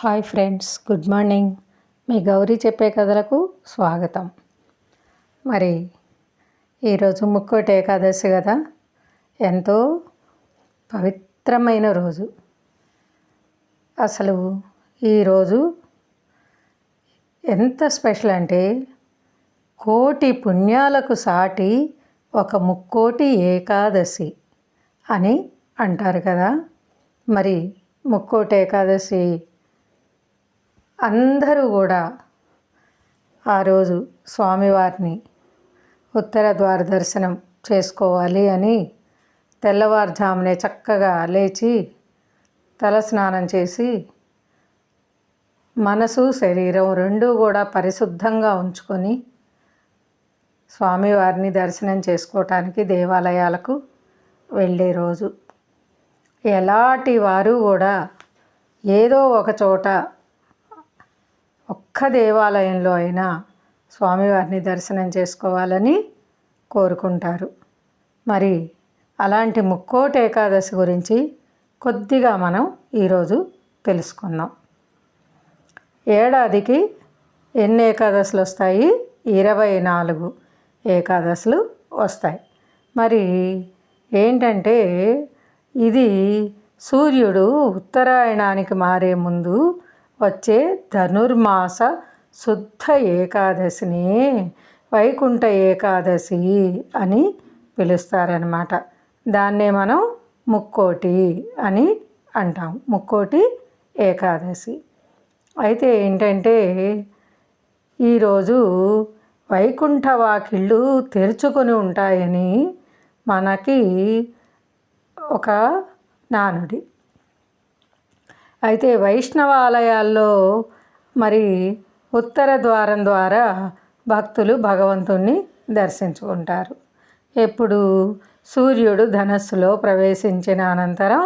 Hi friends good morning. మీ గౌరీ చెప్పే కథలకు స్వాగతం. మరి ఈరోజు ముక్కోటి ఏకాదశి కదా? ఎంతో పవిత్రమైన రోజు. అసలు ఈరోజు ఎంత స్పెషల్ అంటే కోటి పుణ్యాలకు సాటి ఒక ముక్కోటి ఏకాదశి అని అంటారు కదా? మరి ముక్కోటి ఏకాదశి అందరూ కూడా ఆ రోజు స్వామివారిని ఉత్తర ద్వార దర్శనం చేసుకోవాలి అని తెల్లవారుజామునే చక్కగా లేచి తలస్నానం చేసి మనసు శరీరం రెండూ కూడా పరిశుద్ధంగా ఉంచుకొని స్వామివారిని దర్శనం చేసుకోవటానికి దేవాలయాలకు వెళ్ళే రోజు. ఎలాంటి వారు కూడా ఏదో ఒక చోట ఒక్క దేవాలయంలో అయినా స్వామివారిని దర్శనం చేసుకోవాలని కోరుకుంటారు. మరి అలాంటి ముక్కోటి ఏకాదశి గురించి కొద్దిగా మనం ఈరోజు తెలుసుకుందాం. ఏడాదికి ఎన్ని ఏకాదశులు వస్తాయి? ఇరవై నాలుగు ఏకాదశులు వస్తాయి. మరి ఏంటంటే ఇది సూర్యుడు ఉత్తరాయణానికి మారే ముందు వచ్చే ధనుర్మాస శుద్ధ ఏకాదశిని వైకుంఠ ఏకాదశి అని పిలుస్తారనమాట దాన్నే మనం ముక్కోటి అని అంటాం. ముక్కోటి ఏకాదశి. అయితే ఏంటంటే ఈరోజు వైకుంఠ వాకిళ్ళు తెరుచుకొని ఉంటాయని మనకి ఒక నానుడి అయితే వైష్ణవ ఆలయాల్లో మరి ఉత్తర ద్వారం ద్వారా భక్తులు భగవంతుణ్ణి దర్శించుకుంటారు. ఎప్పుడు సూర్యుడు ధనస్సులో ప్రవేశించిన అనంతరం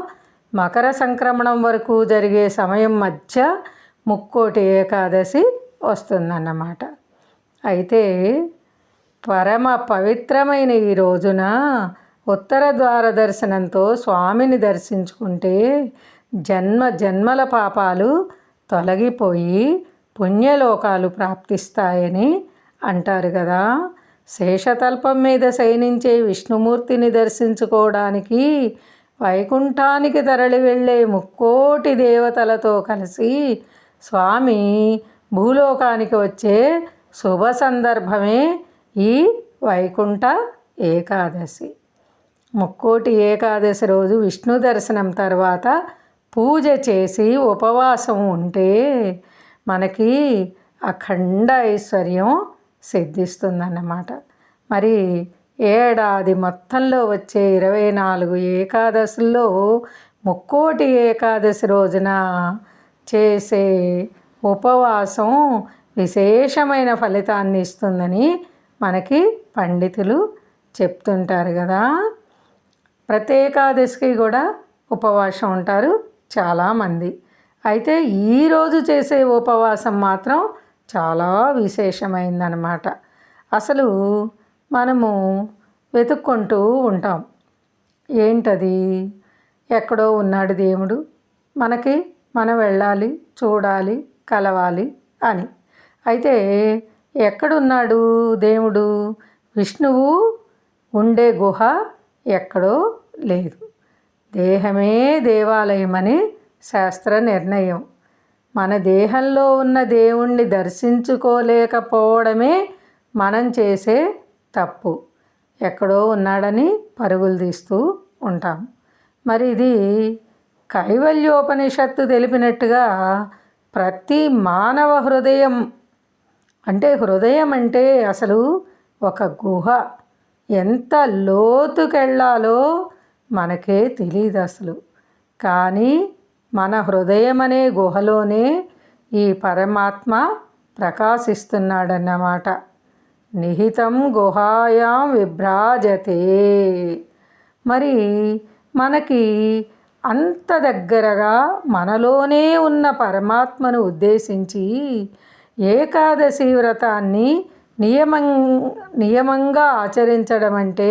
మకర సంక్రమణం వరకు జరిగే సమయం మధ్య ముక్కోటి ఏకాదశి వస్తుందన్నమాట. అయితే పరమ పవిత్రమైన ఈ రోజున ఉత్తర ద్వార దర్శనంతో స్వామిని దర్శించుకుంటే జన్మ జన్మల పాపాలు తొలగిపోయి పుణ్యలోకాలు ప్రాప్తిస్తాయని అంటారు కదా. శేషతల్పం మీద శయనించే విష్ణుమూర్తిని దర్శించుకోవడానికి వైకుంఠానికి తరలి వెళ్ళే ముక్కోటి దేవతలతో కలిసి స్వామి భూలోకానికి వచ్చే శుభ సందర్భమే ఈ వైకుంఠ ఏకాదశి. ముక్కోటి ఏకాదశి రోజు విష్ణు దర్శనం తర్వాత పూజ చేసి ఉపవాసం ఉంటే మనకి అఖండ ఐశ్వర్యం సిద్ధిస్తుందన్నమాట. మరి ఏడాది మొత్తంలో వచ్చే ఇరవై నాలుగు ఏకాదశుల్లో ముక్కోటి ఏకాదశి రోజున చేసే ఉపవాసం విశేషమైన ఫలితాన్ని ఇస్తుందని మనకి పండితులు చెప్తుంటారు కదా. ప్రత్యేకాదశికి కూడా ఉపవాసం ఉంటారు. చాలామంది. అయితే ఈరోజు చేసే ఉపవాసం మాత్రం చాలా విశేషమైందనమాట అసలు మనము వెతుక్కుంటూ ఉంటాం. ఏంటది? ఎక్కడో ఉన్నాడు దేవుడు. మనకి మనం వెళ్ళాలి చూడాలి కలవాలి అని. అయితే ఎక్కడున్నాడు దేవుడు? విష్ణువు ఉండే గుహ ఎక్కడో లేదు. దేహమే దేవాలయమని శాస్త్ర నిర్ణయం. మన దేహంలో ఉన్న దేవుణ్ణి దర్శించుకోలేకపోవడమే మనం చేసే తప్పు. ఎక్కడో ఉన్నాడని పరుగులు తీస్తూ ఉంటాం. మరి ఇది కైవల్యోపనిషత్తు తెలిపినట్టుగా ప్రతి మానవ హృదయం అంటే హృదయం అంటే అసలు ఒక గుహ. ఎంత లోతుకెళ్ళాలో మనకే తెలియదు అసలు. కానీ మన హృదయం అనే గుహలోనే ఈ పరమాత్మ ప్రకాశిస్తున్నాడన్నమాట. నిహితం గుహాయాం విభ్రాజతే. మరి మనకి అంత దగ్గరగా మనలోనే ఉన్న పరమాత్మను ఉద్దేశించి ఏకాదశి వ్రతాన్ని నియమం నియమంగా ఆచరించడం అంటే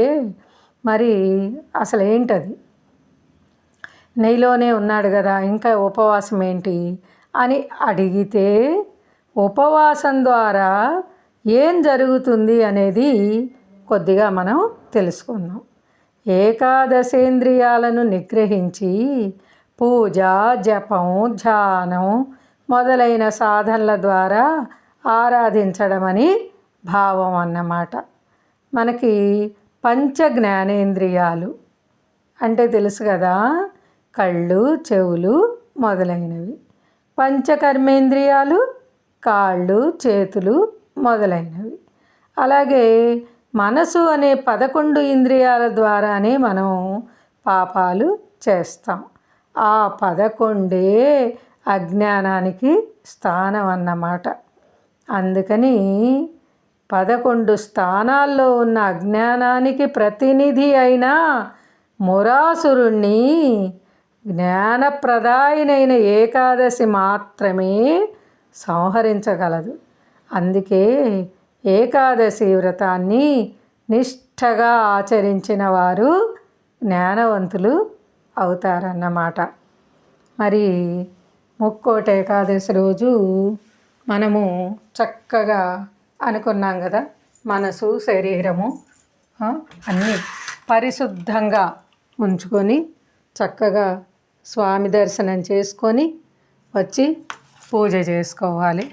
మరి అసలు ఏంటది నెయ్యిలోనే ఉన్నాడు కదా ఇంకా ఉపవాసం ఏంటి? అని అడిగితే ఉపవాసం ద్వారా ఏం జరుగుతుంది అనేది కొద్దిగా మనం తెలుసుకుందాం. ఏకాదశేంద్రియాలను నిగ్రహించి పూజ జపం ధ్యానం మొదలైన సాధనల ద్వారా ఆరాధించడం అని భావం అన్నమాట. మనకి పంచ జ్ఞానేంద్రియాలు అంటే తెలుసు కదా కళ్ళు చెవులు మొదలైనవి. పంచకర్మేంద్రియాలు కాళ్ళు చేతులు మొదలైనవి. అలాగే మనసు అనే పదకొండు ఇంద్రియాల ద్వారానే మనం పాపాలు చేస్తాం. ఆ పదకొండే అజ్ఞానానికి స్థానం అన్నమాట అందుకని పదకొండు స్థానాల్లో ఉన్న అజ్ఞానానికి ప్రతినిధి అయిన మురాసురుణ్ణి జ్ఞానప్రదాయినైన ఏకాదశి మాత్రమే సంహరించగలదు. అందుకే ఏకాదశి వ్రతాన్ని నిష్ఠగా ఆచరించిన వారు జ్ఞానవంతులు అవుతారన్నమాట. మరి ముక్కోట ఏకాదశి రోజు మనము చక్కగా అనుకున్నాం కదా. మనసు శరీరము అన్నీ పరిశుద్ధంగా ఉంచుకొని చక్కగా స్వామి దర్శనం చేసుకొని వచ్చి పూజ చేసుకోవాలి.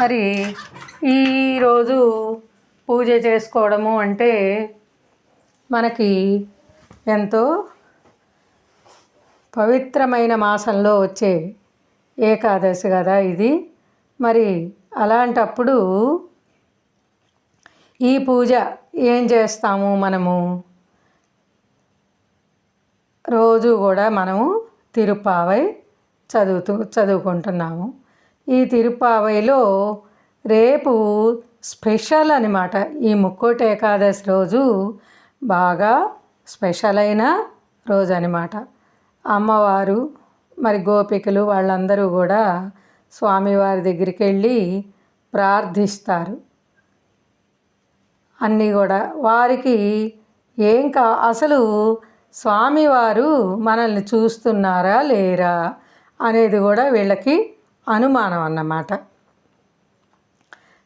మరి ఈరోజు పూజ చేసుకోవడము అంటే మనకి ఎంతో పవిత్రమైన మాసంలో వచ్చే ఏకాదశి కదా ఇది. మరి అలాంటప్పుడు ఈ పూజ ఏం చేస్తాము మనము? రోజు కూడా మనము తిరుపావై చదువుతూ చదువుకుంటున్నాము. ఈ తిరుపావైలో రేపు స్పెషల్ అనమాట ఈ ముక్కోటి ఏకాదశి రోజు బాగా స్పెషల్ అయిన రోజు అనమాట అమ్మవారు మరి గోపికలు వాళ్ళందరూ కూడా స్వామివారి దగ్గరికి వెళ్ళి ప్రార్థిస్తారు. అన్నీ కూడా వారికి ఏం కా అసలు స్వామివారు మనల్ని చూస్తున్నారా లేరా అనేది కూడా వీళ్ళకి అనుమానం అన్నమాట.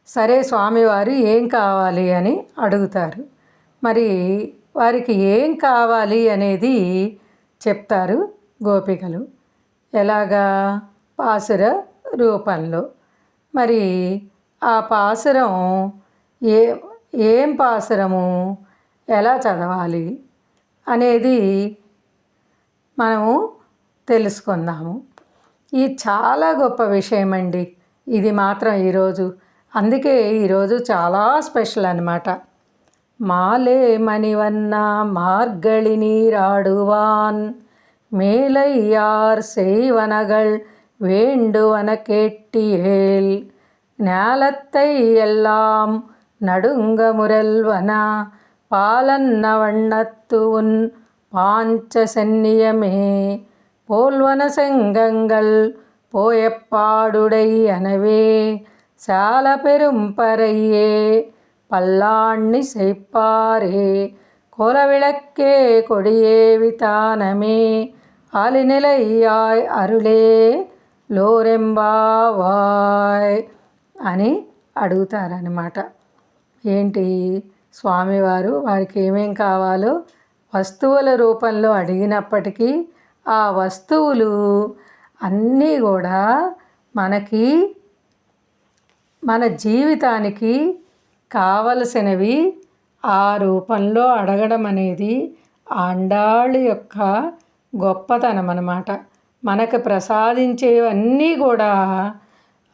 సరే స్వామివారు ఏం కావాలి అని అడుగుతారు. మరి వారికి ఏం కావాలి అనేది చెప్తారు గోపికలు. ఎలాగా? పాసుర రూపంలో. మరి ఆ పాసురం ఏ ఏం పాసురము ఎలా చదవాలి అనేది మనము తెలుసుకుందాము ఇది చాలా గొప్ప విషయం అండి ఇది మాత్రం ఈరోజు అందుకే ఈరోజు చాలా స్పెషల్ అనమాట మాలే మణివన్న మార్గళి నీరాడువాన్ மேலையார் செய்வனகள் வேண்டுவன கேட்டியேல் ஞாலத்தை எல்லாம் நடுங்க முரல்வன பாலன்ன வண்ணத்து உன் பாஞ்ச சென்னியமே போல்வன செங்கங்கள் போயப்பாடுடை எனவே சால பெரும் பறையே பல்லாண்ணி செய்ப்பாரே கோலவிளக்கே கொடியே விதானமே ఆలినెలయ్యాయ్ అరులే లోరెంబావాయ్ అని అడుగుతారనమాట ఏంటి? స్వామివారు వారికి ఏమేం కావాలో వస్తువుల రూపంలో అడిగినప్పటికీ ఆ వస్తువులు అన్నీ కూడా మనకి మన జీవితానికి కావలసినవి ఆ రూపంలో అడగడం అనేది ఆండాళ్ళు యొక్క గొప్పతనం అన్నమాట. మనకు ప్రసాదించేవన్నీ కూడా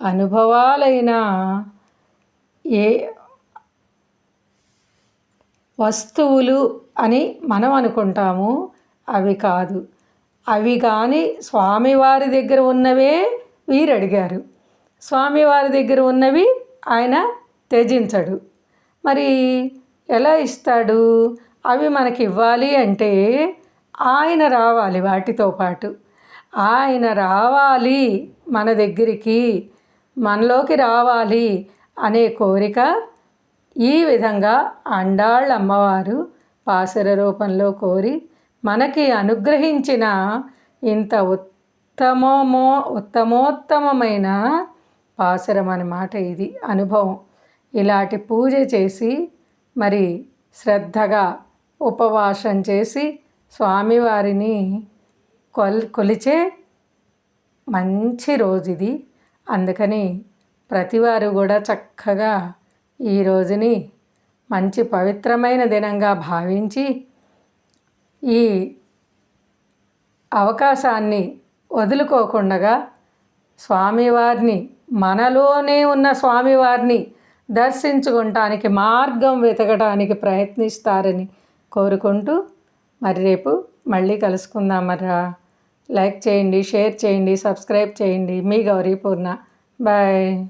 అనుభవాలైన ఏ వస్తువులు అని మనం అనుకుంటాము. అవి కాదు. అవి కానీ స్వామివారి దగ్గర ఉన్నవే వీరు అడిగారు. స్వామివారి దగ్గర ఉన్నవి ఆయన త్యజించడు. మరి ఎలా ఇస్తాడు? అవి మనకి ఇవ్వాలి అంటే ఆయన రావాలి వాటితో పాటు. ఆయన రావాలి మన దగ్గరికి మనలోకి రావాలి అనే కోరిక ఈ విధంగా అండాళ్ళ అమ్మవారు పాసర రూపంలో కోరి మనకి అనుగ్రహించిన ఇంత ఉత్తమమో ఉత్తమోత్తమమైన పాసురం అన్నమాట ఇది అనుభవం. ఇలాంటి పూజ చేసి మరి శ్రద్ధగా ఉపవాసం చేసి స్వామివారిని కొల్ కొలిచే మంచి రోజు ఇది. అందుకని ప్రతివారు కూడా చక్కగా ఈ రోజుని మంచి పవిత్రమైన దినంగా భావించి ఈ అవకాశాన్ని వదులుకోకుండా స్వామివారిని మనలోనే ఉన్న స్వామివారిని దర్శించుకుంటానికి మార్గం వెతకడానికి ప్రయత్నిస్తారని కోరుకుంటూ మరి రేపు మళ్ళీ కలుసుకుందాం మరి లైక్ చేయండి షేర్ చేయండి సబ్స్క్రైబ్ చేయండి. మీ గౌరీ పూర్ణ బాయ్.